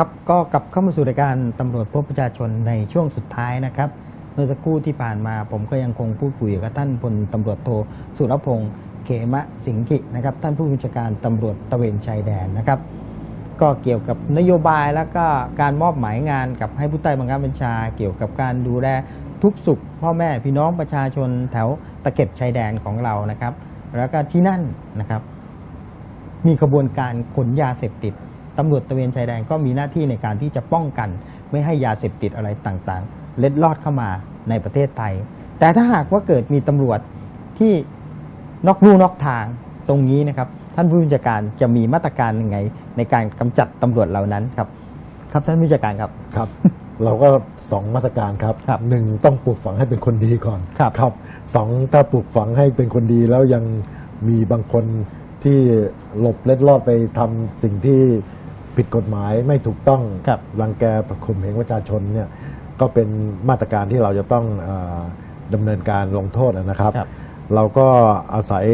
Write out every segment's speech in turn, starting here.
ครับก็กลับเข้ามาสู่รายการตำรวจพบประชาชนในช่วงสุดท้ายนะครับเมื่อสักครู่ที่ผ่านมาผมก็ยังคงพูดคุยกับท่านพลตำรวจโทสุรพงศ์เขมะสิงกินะครับท่านผู้บัญชาการตำรวจตะเวนชายแดนนะครับ ก็เกี่ยวกับนโยบายแล้วก็การมอบหมายงานกับให้ผู้ใต้บังคับบัญชา เกี่ยวกับการดูแลทุกสุข พ่อแม่พี่น้องประชาชนแถวตะเข็บชายแดนของเรานะครับ แล้วก็ที่นั่นนะครับ มีขบวนการขนยาเสพติด ตำรวจตระเวนชายแดนก็มีหน้าที่ในการที่จะป้องกัน ไม่ให้ยาเสพติดอะไรต่างๆ เล็ดลอดเข้ามาในประเทศไทย แต่ถ้าหากว่าเกิดมีตำรวจที่นอกลู่นอกทางตรงนี้นะครับ ท่านผู้บัญชาการจะมีมาตรการยังไง ในการกำจัดตำรวจเหล่านั้นครับ ครับท่านผู้บัญชาการครับครับ เราก็สองมาตรการครับครับหนึ่งต้องปลูกฝังให้เป็นคนดีก่อนครับครับสองถ้าปลูกฝังให้เป็นคนดีแล้วยังมีบางคนที่หลบเล็ดลอดไปทำสิ่งที่ ผิดกฎหมายไม่ถูกต้องครับรังแกประคุมเหงประชาชนเนี่ยก็เป็นมาตรการที่เราจะต้องเออดำเนินการลงโทษนะครับ ครับ เราก็อาศัย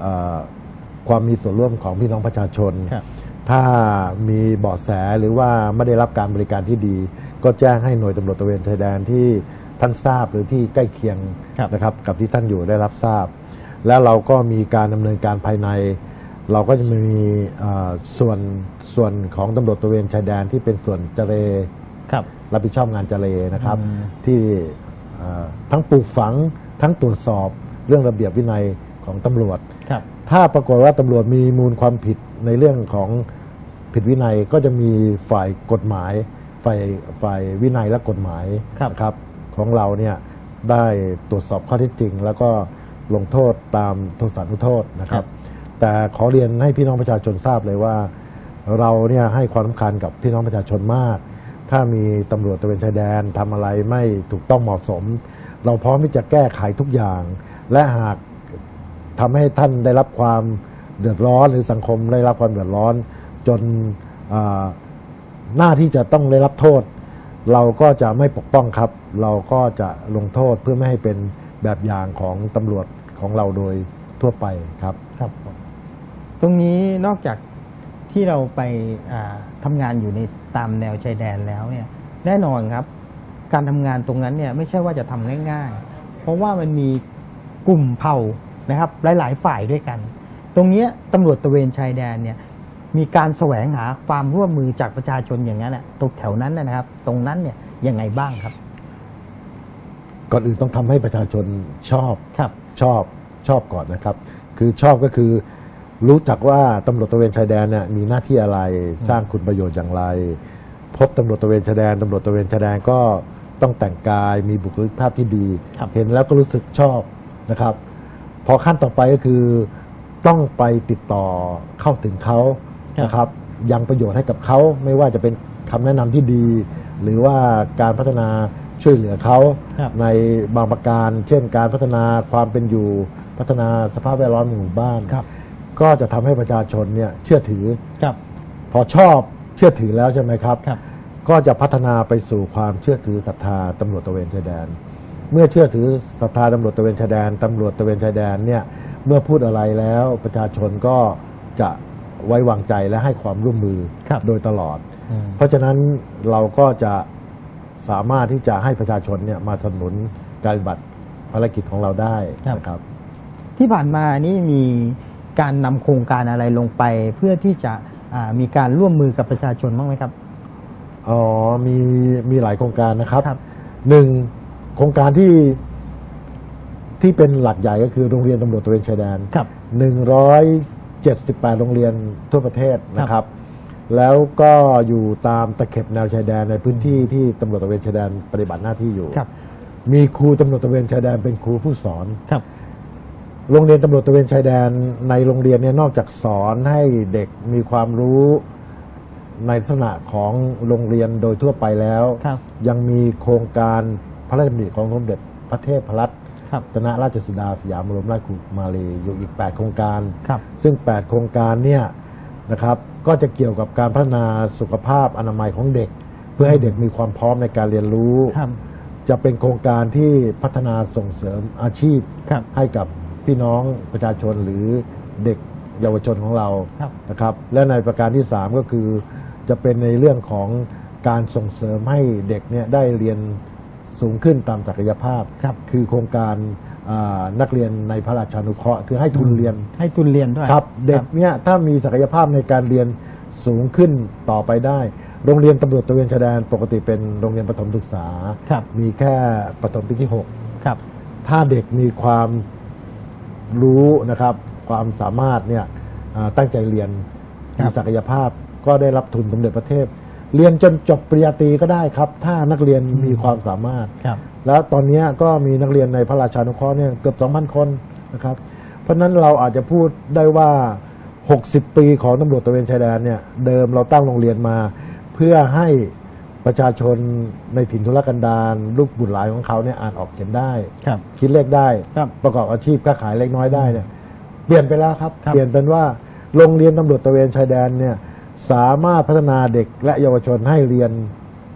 เอ่อความมีส่วนร่วมของพี่น้องประชาชน ครับ ถ้ามีเบาะแสหรือว่าไม่ได้รับการบริการที่ดี ก็แจ้งให้หน่วยตำรวจตระเวนชายแดนที่ท่านทราบหรือที่ใกล้เคียงครับนะครับกับที่ท่านอยู่ได้รับทราบ แล้วเราก็มีการดำเนินการภายใน เราก็จะมีเอ่อส่วนส่วนของตำรวจตระเวนชายแดนที่เป็นส่วนเจเรครับรับผิดชอบงานเจเลนะครับอืมที่เอ่อทั้งปลูกฝังทั้งตรวจสอบเรื่องระเบียบวินัยของตำรวจครับถ้าปรากฏว่าตำรวจมีมูลความผิดในเรื่องของผิดวินัยก็จะมีฝ่ายกฎหมาย ฝ่ายฝ่ายวินัยและกฎหมายครับนะครับของเราเนี่ยได้ตรวจสอบข้อเท็จจริง แล้วก็ลงโทษตามโทษสานุโทษนะครับ แต่ขอเรียนให้พี่น้องประชาชนทราบเลยว่า เราเนี่ยให้ความสำคัญกับพี่น้องประชาชนมาก ถ้ามีตำรวจตระเวนชายแดนทำอะไรไม่ถูกต้องเหมาะสม เราพร้อมที่จะแก้ไขทุกอย่าง และหากทำให้ท่านได้รับความเดือดร้อนหรือสังคมได้รับความเดือดร้อน จนหน้าที่จะต้องได้รับโทษ เราก็จะไม่ปกป้องครับ เราก็จะลงโทษเพื่อไม่ให้เป็นแบบอย่างของตำรวจของเราโดยทั่วไปครับครับ ตรงนี้นอกจากที่เราไปอ่าทำงานอยู่ในตามแนวชายแดนแล้วเนี่ยแน่นอนครับ การทำงานตรงนั้นเนี่ยไม่ใช่ว่าจะทำง่าย ๆ เพราะว่ามันมีกลุ่มเผ่านะครับ หลายๆฝ่ายด้วยกัน ตรงเนี้ยตำรวจตระเวนชายแดนเนี่ยมีการแสวงหาความร่วมมือจากประชาชนอย่างนั้นแหละตรงแถวนั้นนะครับ ตรงนั้นเนี่ยยังไงบ้างครับ ก่อนอื่นต้องทำให้ประชาชนชอบครับ ชอบชอบก่อนนะครับ คือชอบก็คือ รู้จักว่าตำรวจตระเวนชายแดนเนี่ยมีหน้าที่อะไรสร้างคุณประโยชน์อย่างไร พบตำรวจตระเวนชายแดนตำรวจตระเวนชายแดนก็ต้องแต่งกายมีบุคลิกภาพที่ดีครับเห็นแล้วก็รู้สึกชอบนะครับ พอขั้นต่อไปก็คือต้องไปติดต่อเข้าถึงเขานะครับ ยังประโยชน์ให้กับเขาไม่ว่าจะเป็นคำแนะนำที่ดี หรือว่าการพัฒนาช่วยเหลือเขาครับในบางประการ เช่นการพัฒนาความเป็นอยู่พัฒนาสภาพแวดล้อมในหมู่บ้านครับ ก็จะทำให้ประชาชนเนี่ยเชื่อถือ ครับ พอชอบเชื่อถือแล้วใช่ไหมครับ ครับ ก็จะพัฒนาไปสู่ความเชื่อถือศรัทธาตำรวจตระเวนชายแดน เมื่อเชื่อถือศรัทธาตำรวจตระเวนชายแดนตำรวจตระเวนชายแดนเนี่ยเมื่อพูดอะไรแล้วประชาชนก็จะไว้วางใจและให้ความร่วมมือครับ โดยตลอด อืม เพราะฉะนั้นเราก็จะสามารถที่จะให้ประชาชนเนี่ยมาสนับสนุนการปฏิบัติภารกิจของเราได้นะครับ ที่ผ่านมานี่มี การนำโครงการอะไรลงไปเพื่อที่จะอ่ามีการร่วมมือกับประชาชนบ้างไหมครับ อ๋อ มีมีหลายโครงการนะครับครับหนึ่งโครงการที่ที่เป็นหลักใหญ่ก็คือโรงเรียนตำรวจตระเวนชายแดนครับ178โรงเรียนทั่วประเทศนะครับ แล้วก็อยู่ตามตะเข็บแนวชายแดนในพื้นที่ที่ตำรวจตระเวนชายแดนปฏิบัติหน้าที่อยู่ครับมีครูตำรวจตระเวนชายแดนเป็นครูผู้สอนครับ โรงเรียนตำรวจตระเวนชายแดนในโรงเรียนเนี่ยนอกจากสอนให้เด็กมีความรู้ในลักษณะของโรงเรียนโดยทั่วไปแล้ว ครับ ยังมีโครงการพระราชดำริของสมเด็จพระเทพรัตนครับ รัตนราชสุดาสยามบรมราชกุมารีอยู่อีก 8 โครงการ ครับ ซึ่ง 8 โครงการเนี่ยนะครับก็จะเกี่ยวกับการพัฒนาสุขภาพอนามัยของเด็ก เพื่อให้เด็กมีความพร้อมในการเรียนรู้ ครับ จะเป็นโครงการที่พัฒนาส่งเสริมอาชีพ ครับ ให้กับ พี่น้องประชาชนหรือเด็กเยาวชนของเราครับ นะครับและในประการที่ 3 ก็คือจะเป็นในเรื่องของการส่งเสริมให้เด็กเนี่ยได้เรียนสูงขึ้นตามศักยภาพครับคือโครงการอ่านักเรียนในพระราชานุเคราะห์คือให้ทุนเรียน ให้ทุนเรียนด้วยครับเด็กเนี่ยถ้ามีศักยภาพในการเรียนสูงขึ้นต่อไปได้ โรงเรียนตำรวจตระเวนชายแดนปกติเป็นโรงเรียนประถมศึกษา ครับมีแค่ประถมปีที่ ครับ 6 ถ้าเด็กมีความ รู้นะครับ ความสามารถเนี่ยอ่าตั้งใจเรียนครับมีศักยภาพก็ได้รับทุนสมเด็จพระเทพเรียนจนจบปริญญาตรีก็ได้ครับ ถ้านักเรียนมีความสามารถครับแล้วตอนนี้ก็มีนักเรียนในพระราชานุเคราะห์เนี่ยเกือบ 2,000 คนนะครับ เพราะฉะนั้นเราอาจจะพูดได้ว่า 60 ปีของตำรวจตระเวนชายแดนเนี่ยเดิมเราตั้งโรงเรียนมา เพื่อให้ ประชาชนในถิ่นทุรกันดารลูกบุตรหลานของเขาเนี่ยอ่านออกเขียนได้ ครับ คิดเลขได้ ครับ ประกอบอาชีพค้าขายเล็กน้อยได้เนี่ยเปลี่ยนไปแล้วครับ ครับ เปลี่ยนเป็นว่าโรงเรียนตำรวจตระเวนชายแดนเนี่ยสามารถพัฒนาเด็กและเยาวชนให้เรียน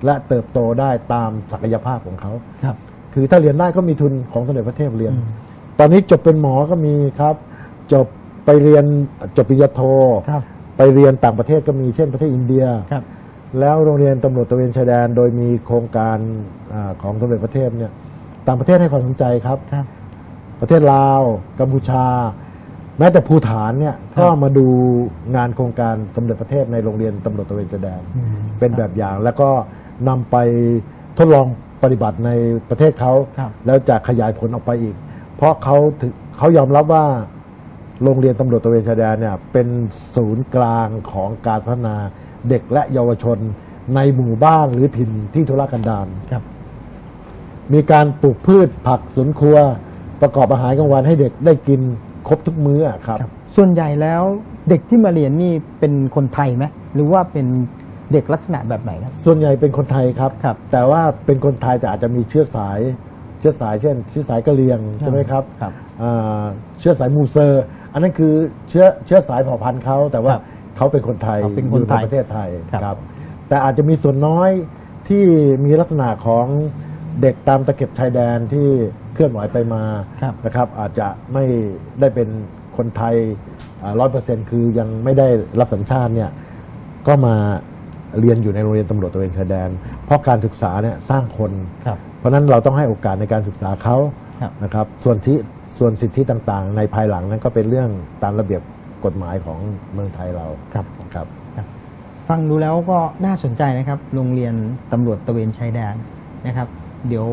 และเติบโตได้ตามศักยภาพของเขา ครับ คือถ้าเรียนได้ก็มีทุนของสมเด็จพระเทพเรียน อืมตอนนี้จบเป็นหมอก็มีครับ จบไปเรียนจบปริญญาโท ครับ ไปเรียนต่างประเทศก็มีเช่นประเทศอินเดีย ครับ แล้วโรงเรียนตำรวจตระเวนชายแดน โดยมีโครงการอาของสมเด็จพระเทพเนี่ยต่างประเทศให้ความสนใจครับ ครับ ประเทศลาว กัมพูชา แม้แต่ภูฐานเนี่ยครับ ก็มาดูงานโครงการสมเด็จพระเทพในโรงเรียนตำรวจตระเวนชายแดนอืมเป็นแบบอย่างแล้วก็นำไปทดลองปฏิบัติในประเทศเขาครับ แล้วจะขยายผลออกไปอีก เพราะเขาถึงเขายอมรับว่า โรงเรียนตำรวจตระเวนชายแดนเนี่ยเป็นศูนย์กลางของการพัฒนา เด็กและเยาวชนในหมู่บ้านหรือถิ่นที่ทุรกันดารครับ มีการปลูกพืชผักสวนครัว ประกอบอาหารกลางวันให้เด็กได้กินครบทุกมื้ออะครับครับ ส่วนใหญ่แล้วเด็กที่มาเรียนนี่เป็นคนไทยไหมหรือว่าเป็นเด็กลักษณะแบบไหนครับ ส่วนใหญ่เป็นคนไทยครับครับแต่ว่าเป็นคนไทยแต่อาจจะมีเชื้อสาย เชื้อสายเช่น เชื้อสายกะเหรี่ยงใช่ไหมครับครับอ่าเชื้อสายมูเซอร์ อันนั้นคือเชื้อเชื้อสายเผ่าพันธุ์เขาแต่ว่าครับ เขาเป็นคนไทยเขาเป็นคนไทยอยู่ใประเทศไทยครับครับ แต่อาจจะมีส่วนน้อยที่มีลักษณะของเด็กตามตะเข็บชายแดนที่เคลื่อนไหวไปมาครับนะครับ อาจจะไม่ได้เป็นคนไทยร้อยเปอร์เซ็นคือยังไม่ได้รับสัญชาติเนี่ยก็มาเรียนอยู่ในโรงเรียนตำรวจตระเวนชายแดน เพราะการศึกษาเนี่ยสร้างคนครับเพราะฉะนั้นเราต้องให้โอกาสในการศึกษาเขาครับนะครับ ส่วนที่ส่วนสิทธิต่างๆ ในภายหลังนั้นก็เป็นเรื่องตามระเบียบ กฎหมายของเมืองไทยเราครับ ครับ ฟังดูแล้วก็น่าสนใจนะครับ โรงเรียนตำรวจตระเวนชายแดนนะครับ เดี๋ยว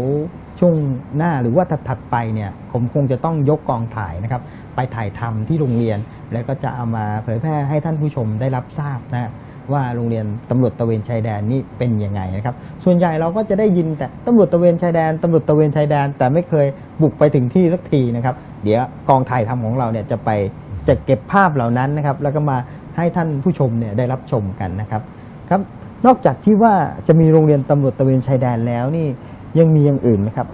ช่วงหน้าหรือว่าถัดๆไปเนี่ย ผมคงจะต้องยกกองถ่ายนะครับ ไปถ่ายทำที่โรงเรียน แล้วก็จะเอามาเผยแพร่ให้ท่านผู้ชมได้รับทราบนะว่าโรงเรียนตำรวจตระเวนชายแดนนี่เป็นยังไงนะครับ ส่วนใหญ่เราก็จะได้ยินแต่ตำรวจตระเวนชายแดนตำรวจตระเวนชายแดน แต่ไม่เคยบุกไปถึงที่สักทีนะครับ เดี๋ยวกองถ่ายทำของเราเนี่ยจะไป จะเก็บภาพเหล่านั้นนะครับ แล้วก็มาให้ท่านผู้ชมเนี่ยได้รับชมกันนะครับครับ นอกจากที่ว่าจะมีโรงเรียนตำรวจตระเวนชายแดนแล้วนี่ยังมีอย่างอื่นไหมครับ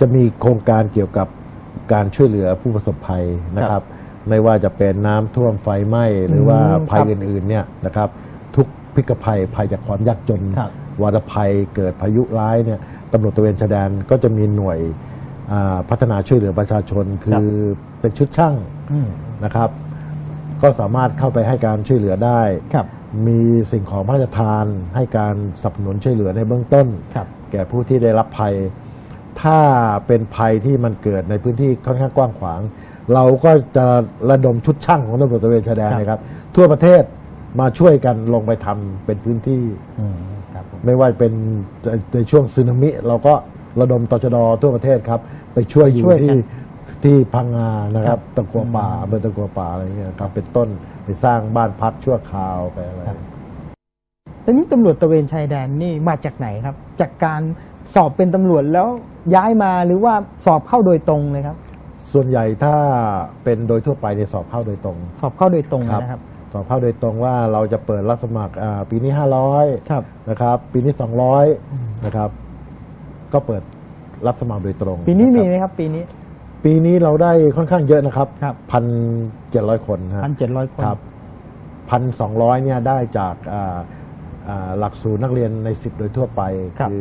จะมีโครงการเกี่ยวกับการช่วยเหลือผู้ประสบภัยนะครับ ไม่ว่าจะเป็นน้ำท่วมไฟไหม้หรือว่าอืมภัยครับอื่นๆเนี่ยนะครับ ทุกพิกภัยภัยจากความยากจนครับวาตภัยเกิดพายุร้ายเนี่ยตำรวจตระเวนชายแดนก็จะมีหน่วยอ่า พัฒนาช่วยเหลือประชาชนคือเป็นชุดช่างอืมนะครับ ก็สามารถเข้าไปให้การช่วยเหลือได้ครับมีสิ่งของพระราชทานให้การสนับสนุนช่วยเหลือในเบื้องต้นครับแก่ผู้ที่ได้รับภัย ถ้าเป็นภัยที่มันเกิดในพื้นที่ค่อนข้างกว้างขวาง เราก็จะระดมชุดช่างของตำรวจตระเวนชายแดนครับนะครับ ทั่วประเทศมาช่วยกันลงไปทำเป็นพื้นที่อืมครับผมไม่ว่าเป็นในช่วงสึนามิเราก็ ระดมตชดทั่วประเทศครับ ไปช่วยอยู่ช่วยกัน ที่ที่พังงานะครับครับตะกัวป่าอำเภอตะกัวป่าอะไรเงี้ยครับเป็นต้นไปสร้างบ้านพักชั่วคราวไปอะไรครับแต่นี้ตำรวจตระเวนชายแดนนี่มาจากไหนครับ จากการสอบเป็นตำรวจแล้วย้ายมาหรือว่าสอบเข้าโดยตรงเลยครับ ส่วนใหญ่ถ้าเป็นโดยทั่วไปเนี่ยสอบเข้าโดยตรง สอบเข้าโดยตรงเลยนะครับ สอบเข้าโดยตรงว่าเราจะเปิดรับสมัครอ่าปีนี้ 500 ครับ นะครับ ปีนี้ 200 นะครับ ก็เปิดรับสมัครโดยตรงปีนี้มีะไหครับมครับ ปีนี้ ปีนี้เราได้ค่อนข้างเยอะนะครับครับ พันเจ็ดร้อยคนฮะพันเจ็ดร้อยคน ครับพันสองร้อยเนี่ยได้จากอ่าอ่าหลักสูตรนักเรียนในสิบโดยทั่วไปครับอ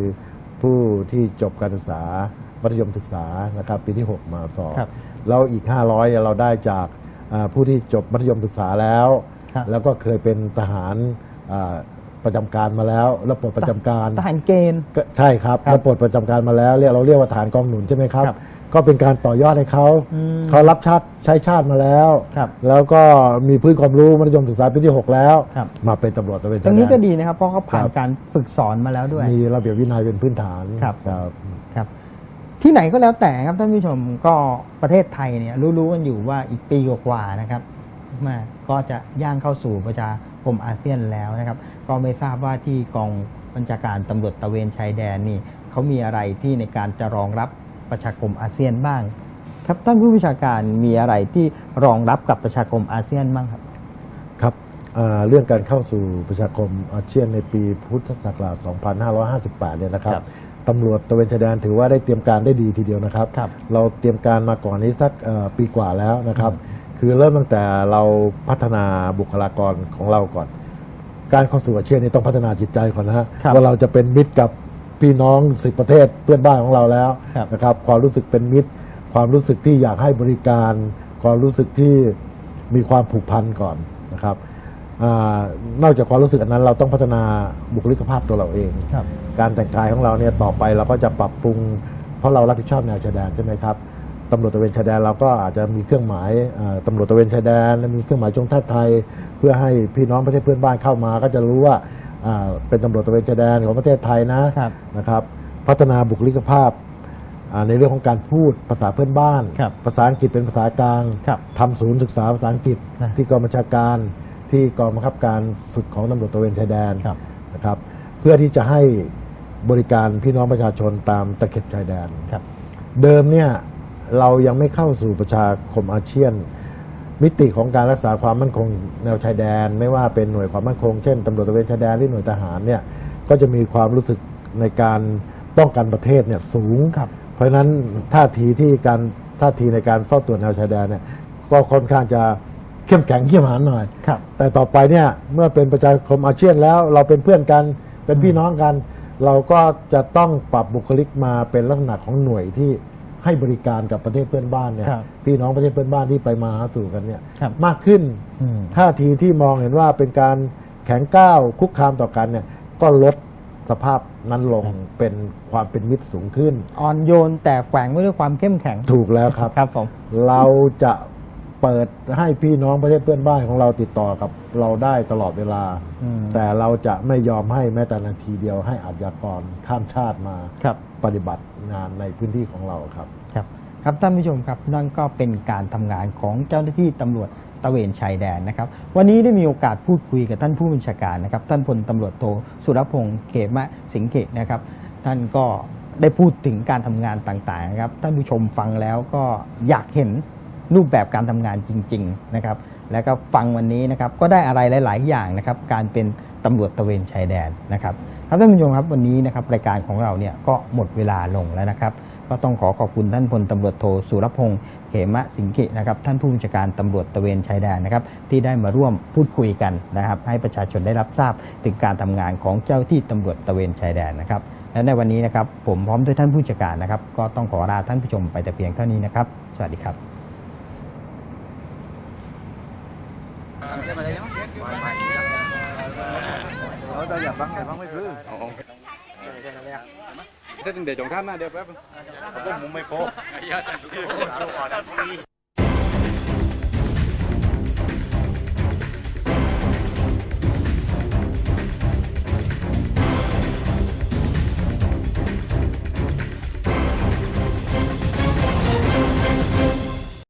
ผู้ที่จบการศึกษามัธยมศึกษานะครับ ปีที่ 6 มาสอบครับแล้วอีก 500เราได้จากอ่าผู้ที่จบมัธยมศึกษาแล้ว ครับ แล้วก็เคยเป็นทหารอ่า ประจำการมาแล้วแล้วปลดประจำการทหารเกณฑ์ ก็ใช่ครับครับแล้วปลดประจำการมาแล้วเรียกเราเรียกว่าฐานกองหนุนใช่ไหมครับ ครับก็เป็นการต่อยอดให้เขาอืมเขารับชาติใช้ชาติมาแล้ว ครับแล้วก็มีพื้นความรู้มัธยมศึกษาปีที่ 6 แล้ว ครับ มาเป็นตำรวจตระเวนตรงนี้ชายแดก็ดีนะครับ เพราะเขาผ่านครับ การฝึกสอนมาแล้วด้วย มีระเบียบวินัยเป็นพื้นฐานครับ ครับ ครับ ที่ไหนก็แล้วแต่ครับท่านผู้ชมก็ประเทศไทยเนี่ยรู้ๆกันอยู่ว่าอีกปีกว่าๆนะครับมาก็จะย่างเข้าสู่ประชา คมอาเซียนแล้วนะครับ ก็ไม่ทราบว่าที่กองบัญชาการตำรวจตระเวนชายแดนนี่เขามีอะไรที่ในการจะรองรับประชาคมอาเซียนบ้าง ครับท่านผู้บัญชาการมีอะไรที่รองรับกับประชาคมอาเซียนบ้างครับครับอ่าเรื่องการเข้าสู่ประชาคมอาเซียนในปีพุทธศักราช 2558 เนี่ยนะครับครับตำรวจตระเวนชายแดนถือว่าได้เตรียมการได้ดีทีเดียวนะครับครับเราเตรียมการมาก่อนนี้สักเอ่อปีกว่าแล้วนะครับ คือเริ่มตั้งแต่เราพัฒนาบุคลากรของเราก่อน การเข้าสู่อาเซียนนี่ต้องพัฒนาจิตใจก่อนนะฮะครับว่าเราจะเป็นมิตรกับพี่น้องสิบประเทศเพื่อนบ้านของเราแล้วครับนะครับ ความรู้สึกเป็นมิตร ความรู้สึกที่อยากให้บริการ ความรู้สึกที่มีความผูกพันก่อนนะครับอานอกจากความรู้สึกอันนั้น เราต้องพัฒนาบุคลิกภาพตัวเราเองครับการแต่งกายของเราเนี่ยต่อไปเราก็จะปรับปรุง เพราะเรารับผิดชอบแนวชายแดนใช่ไหมครับ ตำรวจตระเวนชายแดนเราก็อาจจะมีเครื่องหมายอ่าตำรวจตระเวนชายแดน และมีเครื่องหมายจงท่าไทย เพื่อให้พี่น้องประเทศเพื่อนบ้านเข้ามา ก็จะรู้ว่าอ่าเป็นตำรวจตระเวนชายแดนของประเทศไทยนะครับนะครับ พัฒนาบุคลิกภาพอ่าในเรื่องของการพูดภาษาเพื่อนบ้านครับภาษาอังกฤษเป็นภาษากลางครับทำศูนย์ศึกษาภาษาอังกฤษนะที่กองบัญชาการที่กองบังคับการฝึกของตำรวจตระเวนชายแดนครับนะครับ เพื่อที่จะให้บริการพี่น้องประชาชนตามตะเข็บชายแดนครับเดิมเนี่ย เรายังไม่เข้าสู่ประชาคมอาเซียน มิติของการรักษาความมั่นคงแนวชายแดน ไม่ว่าเป็นหน่วยความมั่นคง เช่นตำรวจตระเวนชายแดนหรือหน่วยทหารเนี่ยก็จะมีความรู้สึกในการป้องกันประเทศเนี่ยสูงครับเพราะฉะนั้นท่าทีที่การท่าทีในการเฝ้าตรวจแนวชายแดนเนี่ยก็ค่อนข้างจะเข้มแข็งเข้มหานหน่อยครับแต่ต่อไปเนี่ยเมื่อเป็นประชาคมอาเซียนแล้วเราเป็นเพื่อนกันเป็นพี่น้องกัน เราก็จะต้องปรับบุคลิกมาเป็นลักษณะของหน่วยที่ ให้บริการกับประเทศเพื่อนบ้านเนี่ยครับพี่น้องประเทศเพื่อนบ้านที่ไปมาหาสู่กันเนี่ยครับมากขึ้นอืม ท่าทีที่มองเห็นว่าเป็นการแข็งก้าวคุกคามต่อกันเนี่ยก็ลดสภาพนั้นลงเป็นความเป็นมิตรสูงขึ้น อ่อนโยนแต่แฝงไว้ด้วยความเข้มแข็งถูกแล้วครับ ครับผม เราจะ เปิดให้พี่น้องประเทศเพื่อนบ้านของเราติดต่อกับเราได้ตลอดเวลาอืมแต่เราจะไม่ยอมให้แม้แต่นาทีเดียวให้อาชญากรข้ามชาติมาครับปฏิบัติงานในพื้นที่ของเราครับ ครับ ครับท่านผู้ชมครับนั่นก็เป็นการทำงานของเจ้าหน้าที่ตำรวจตระเวนชายแดนนะครับ วันนี้ได้มีโอกาสพูดคุยกับท่านผู้บัญชาการนะครับ ท่านพลตำรวจโทสุรพงษ์เขมะสิงห์เกตนะครับ ท่านก็ได้พูดถึงการทำงานต่างๆนะครับท่านผู้ชมฟังแล้วก็อยากเห็น รูปแบบการทำงานจริงๆนะครับแล้วก็ฟังวันนี้นะครับก็ได้อะไรหลาย ๆ อย่างนะครับการเป็นตำรวจตะเวนชายแดนนะครับครับท่านผู้ชมครับวันนี้นะครับรายการของเราเนี่ยก็หมดเวลาลงแล้วนะครับก็ต้องขอขอบคุณท่านพลตำรวจโทสุรพงษ์เหมะสิงกินะครับท่านผู้บัญชาการตำรวจตะเวนชายแดนนะครับที่ได้มาร่วมพูดคุยกันนะครับ ให้ประชาชนได้รับทราบถึงการทำงานของเจ้าที่ตำรวจตะเวนชายแดนนะครับและในวันนี้นะครับผมพร้อมด้วยท่านผู้บัญชาการนะครับ ก็ต้องขอลาท่านผู้ชมไปแต่เพียงเท่านี้นะครับ สวัสดีครับ เราจะหยับบ้างแต่บ้างไม่พื้นถ้าถึงเดี๋ยวจงท่านนะเดี๋ยวแป๊บผมไม่พอ